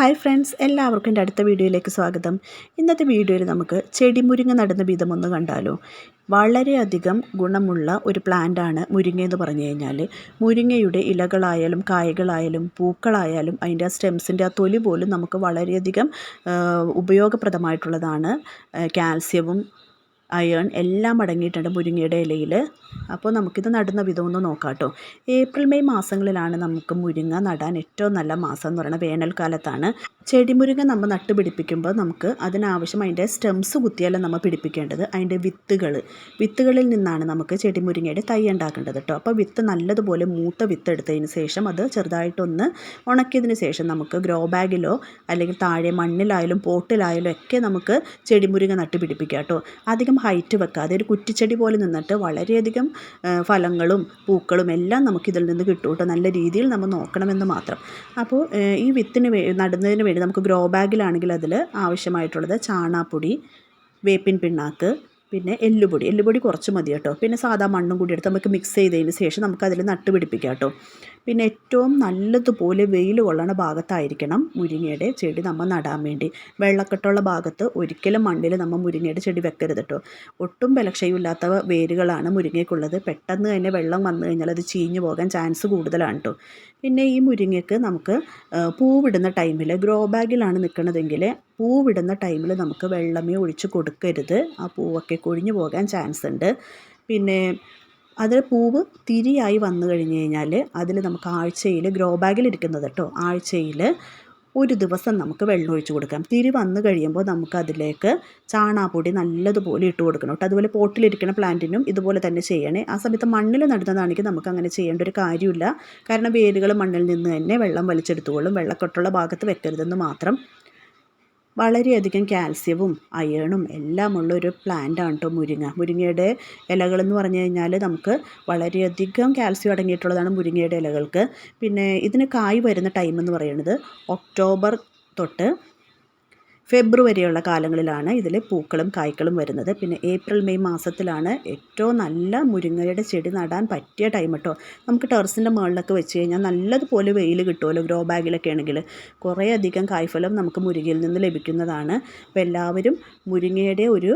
Hi friends എല്ലാവർക്കും എന്റെ അടുത്ത വീഡിയോയിലേക്ക് സ്വാഗതം. ഇന്നത്തെ വീഡിയോയിൽ നമുക്ക് ചെടിമുരിങ്ങ നടുന്ന വിധം ഒന്ന് കണ്ടാലോ. വളരെയധികം ഗുണമുള്ള ഒരു പ്ലാന്റാണ് മുരിങ്ങ എന്ന് പറഞ്ഞു കഴിഞ്ഞാൽ. മുരിങ്ങയുടെ ഇലകളായാലും കായകളായാലും പൂക്കളായാലും അതിന്റെ ആ സ്റ്റെംസിന്റെ ആ തൊലി പോലും നമുക്ക് വളരെയധികം ഉപയോഗപ്രദമായിട്ടുള്ളതാണ് കാൽസ്യവും അയേൺ എല്ലാം അടങ്ങിയിട്ടുണ്ട് മുരിങ്ങയുടെ ഇലയിൽ അപ്പോൾ നമുക്കിത് നടുന്ന വിധം ഒന്ന് നോക്കാം കേട്ടോ ഏപ്രിൽ മെയ് മാസങ്ങളിലാണ് നമുക്ക് മുരിങ്ങ നടാൻ ഏറ്റവും നല്ല മാസം എന്ന് പറയുന്നത് വേനൽക്കാലത്താണ്. ചെടിമുരിങ്ങ നമ്മൾ നട്ട് പിടിപ്പിക്കുമ്പോൾ നമുക്ക് അതിനാവശ്യം അതിന്റെ സ്റ്റെംസ് കുത്തിയല്ല നമ്മൾ പിടിപ്പിക്കേണ്ടത് അതിന്റെ വിത്തുകൾ വിത്തുകളിൽ നിന്നാണ് നമുക്ക് ചെടിമുരിങ്ങയുടെ തൈ ഉണ്ടാക്കേണ്ടത് കേട്ടോ അപ്പോൾ വിത്ത് നല്ലതുപോലെ മൂത്ത വിത്ത് എടുത്തതിന് ശേഷം അത് ചെറുതായിട്ടൊന്ന് ഉണക്കിയതിന് ശേഷം നമുക്ക് ഗ്രോ ബാഗിലോ അല്ലെങ്കിൽ താഴെ മണ്ണിലായാലും പോട്ടിലായാലും ഒക്കെ നമുക്ക് ചെടിമുരിങ്ങ നട്ട് പിടിപ്പിക്കാം കേട്ടോ അധികം ഹൈറ്റ് വെക്കാതെ ഒരു കുറ്റിച്ചെടി പോലെ നിന്നിട്ട് വളരെയധികം ഫലങ്ങളും പൂക്കളും എല്ലാം നമുക്കിതിൽ നിന്ന് കിട്ടും കേട്ടോ. നല്ല രീതിയിൽ നമ്മൾ നോക്കണമെന്ന് മാത്രം. അപ്പോൾ ഈ വിത്തിന് നടുന്നതിന് വേണ്ടി നമുക്ക് ഗ്രോ ബാഗിലാണെങ്കിൽ അതിൽ ആവശ്യമായിട്ടുള്ളത് ചാണാപ്പൊടി വേപ്പിൻ പിണ്ണാക്ക് പിന്നെ എല്ലുപൊടി. എല്ലുപൊടി കുറച്ച് മതി കേട്ടോ. പിന്നെ സാധാ മണ്ണും കൂടി എടുത്ത് നമുക്ക് മിക്സ് ചെയ്തതിന് ശേഷം നമുക്കതിൽ നട്ടുപിടിപ്പിക്കാം നട്ട് പിടിപ്പിക്കാം കേട്ടോ. പിന്നെ ഏറ്റവും നല്ലതുപോലെ വെയിൽ കൊള്ളണ ഭാഗത്തായിരിക്കണം മുരിങ്ങയുടെ ചെടി നമ്മൾ നടാൻ വേണ്ടി. വെള്ളക്കെട്ടുള്ള ഭാഗത്ത് ഒരിക്കലും മണ്ണിൽ നമ്മൾ മുരിങ്ങയുടെ ചെടി വെക്കരുത് കേട്ടോ ഒട്ടും ബലക്ഷയമില്ലാത്ത വേരുകളാണ് മുരിങ്ങയ്ക്കുള്ളത്. പെട്ടെന്ന് തന്നെ വെള്ളം വന്നു കഴിഞ്ഞാൽ അത് ചീഞ്ഞു പോകാൻ ചാൻസ് കൂടുതലാണ് കേട്ടോ പിന്നെ ഈ മുരിങ്ങയ്ക്ക് നമുക്ക് പൂവിടുന്ന ടൈമിൽ ഗ്രോ ബാഗിലാണ് നിൽക്കുന്നതെങ്കിൽ പൂവിടുന്ന ടൈമിൽ നമുക്ക് വെള്ളമേ ഒഴിച്ച് കൊടുക്കരുത്. ആ പൂവൊക്കെ കൊഴിഞ്ഞു പോകാൻ ചാൻസ് ഉണ്ട്. പിന്നെ അതിൽ പൂവ് തിരിയായി വന്നു കഴിഞ്ഞ് കഴിഞ്ഞാൽ അതിൽ നമുക്ക് ആഴ്ചയിൽ ഗ്രോ ബാഗിൽ ഇരിക്കുന്നത് കേട്ടോ ആഴ്ചയിൽ ഒരു ദിവസം നമുക്ക് വെള്ളം ഒഴിച്ച് കൊടുക്കാം. തിരി വന്നു കഴിയുമ്പോൾ നമുക്ക് അതിലേക്ക് ചാണാപ്പൊടി നല്ലതുപോലെ ഇട്ട് കൊടുക്കണം കേട്ടോ. അതുപോലെ പോട്ടിലിരിക്കുന്ന പ്ലാന്റിനും ഇതുപോലെ തന്നെ ചെയ്യണേ. ആ സമയത്ത് മണ്ണിൽ നടുന്നതാണെങ്കിൽ നമുക്ക് അങ്ങനെ ചെയ്യേണ്ട ഒരു കാര്യമില്ല. കാരണം വേരുകൾ മണ്ണിൽ നിന്ന് തന്നെ വെള്ളം വലിച്ചെടുത്തുകൊള്ളും. വെള്ളക്കെട്ടുള്ള ഭാഗത്ത് വെക്കരുതെന്ന് മാത്രം വളരെയധികം കാൽസ്യവും അയേണും എല്ലാം ഉള്ള ഒരു ആണ് കേട്ടോ മുരിങ്ങ. മുരിങ്ങയുടെ ഇലകളെന്ന് പറഞ്ഞു കഴിഞ്ഞാൽ നമുക്ക് വളരെയധികം കാൽസ്യം അടങ്ങിയിട്ടുള്ളതാണ് മുരിങ്ങയുടെ ഇലകൾക്ക്. പിന്നെ ഇതിന് കായ് വരുന്ന ടൈം എന്ന് പറയുന്നത് ഒക്ടോബർ തൊട്ട് ഫെബ്രുവരിയുള്ള കാലങ്ങളിലാണ് ഇതിൽ പൂക്കളും കായ്ക്കളും വരുന്നത്. പിന്നെ ഏപ്രിൽ മെയ് മാസത്തിലാണ് ഏറ്റവും നല്ല മുരിങ്ങയുടെ ചെടി നടാൻ പറ്റിയ ടൈം കേട്ടോ നമുക്ക് ടെറസിന്റെ മുകളിലൊക്കെ വെച്ച് കഴിഞ്ഞാൽ നല്ലതുപോലെ വെയിൽ കിട്ടുമല്ലോ ഗ്രോ ബാഗിലൊക്കെ ആണെങ്കിൽ. കുറേ അധികം കായ്ഫലം നമുക്ക് മുരിങ്ങയിൽ നിന്ന് ലഭിക്കുന്നതാണ്. അപ്പോൾ എല്ലാവരും മുരിങ്ങയുടെ ഒരു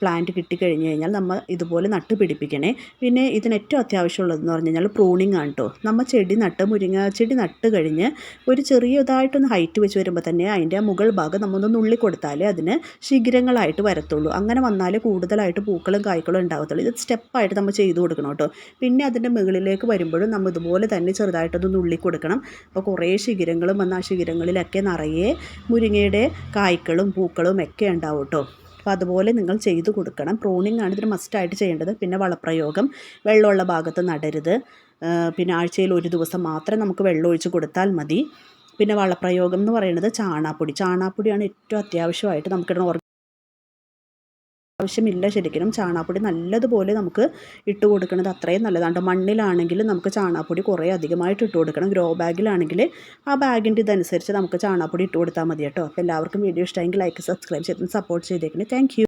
പ്ലാന്റ് കിട്ടിക്കഴിഞ്ഞ് കഴിഞ്ഞാൽ നമ്മൾ ഇതുപോലെ നട്ട് പിടിപ്പിക്കണേ. പിന്നെ ഇതിന് ഏറ്റവും അത്യാവശ്യമുള്ളതെന്ന് പറഞ്ഞു കഴിഞ്ഞാൽ പ്രൂണിങ് ആണ് കേട്ടോ നമ്മൾ ചെടി നട്ട് മുരിങ്ങ ചെടി നട്ട് കഴിഞ്ഞ് ഒരു ചെറിയതായിട്ടൊന്ന് ഹൈറ്റ് വെച്ച് വരുമ്പോൾ തന്നെ അതിന്റെ മുകൾ ഭാഗം നമ്മൾ ഒന്ന് നുള്ളി കൊടുത്താലേ അതിന് ശിഖരങ്ങളായിട്ട് വരത്തുള്ളൂ. അങ്ങനെ വന്നാൽ കൂടുതലായിട്ട് പൂക്കളും കായ്ക്കളും ഉണ്ടാകത്തുള്ളൂ ഇത് സ്റ്റെപ്പായിട്ട് നമ്മൾ ചെയ്ത് കൊടുക്കണം കേട്ടോ. പിന്നെ അതിന്റെ മുകളിലേക്ക് വരുമ്പോഴും നമ്മൾ ഇതുപോലെ തന്നെ ചെറുതായിട്ടൊന്ന് നുള്ളി കൊടുക്കണം. അപ്പോൾ കുറേ ശിഖിരങ്ങളും വന്ന് ആ ശിഖിരങ്ങളിലൊക്കെ നിറയെ മുരിങ്ങയുടെ കായ്ക്കളും പൂക്കളും ഒക്കെ ഉണ്ടാവും കേട്ടോ. അപ്പോൾ അതുപോലെ നിങ്ങൾ ചെയ്തു കൊടുക്കണം. പ്രോണിങ് ആണ് ഇതിന് മസ്റ്റായിട്ട് ചെയ്യേണ്ടത്. പിന്നെ വളപ്രയോഗം. വെള്ളമുള്ള ഭാഗത്ത് നടരുത്. പിന്നെ ആഴ്ചയിൽ ഒരു ദിവസം മാത്രം നമുക്ക് വെള്ളം ഒഴിച്ച് കൊടുത്താൽ മതി. പിന്നെ വളപ്രയോഗം എന്ന് പറയുന്നത് ചാണാപ്പൊടി. ചാണാപ്പൊടിയാണ് ഏറ്റവും അത്യാവശ്യമായിട്ട് നമുക്കിടുന്ന ഓർഗ ആവശ്യമില്ല ശരിക്കും ചാണാപ്പൊടി നല്ലതുപോലെ നമുക്ക് ഇട്ട് കൊടുക്കുന്നത് അത്രയും നല്ലതാണ്. മണ്ണിലാണെങ്കിൽ നമുക്ക് ചാണാപ്പൊടി കുറേ അധികമായിട്ട് ഇട്ട് കൊടുക്കണം. ഗ്രോ ബാഗിലാണെങ്കിൽ ആ ബാഗിന്റെ ഇതനുസരിച്ച് നമുക്ക് ചാണാപ്പൊടി ഇട്ട് കൊടുത്താൽ മതി കേട്ടോ. അപ്പോൾ എല്ലാവർക്കും വീഡിയോ ഇഷ്ടമെങ്കിൽ ലൈക്ക് സബ്സ്ക്രൈബ് ചെയ്ത് സപ്പോർട്ട് ചെയ്തേക്കണേ. താങ്ക്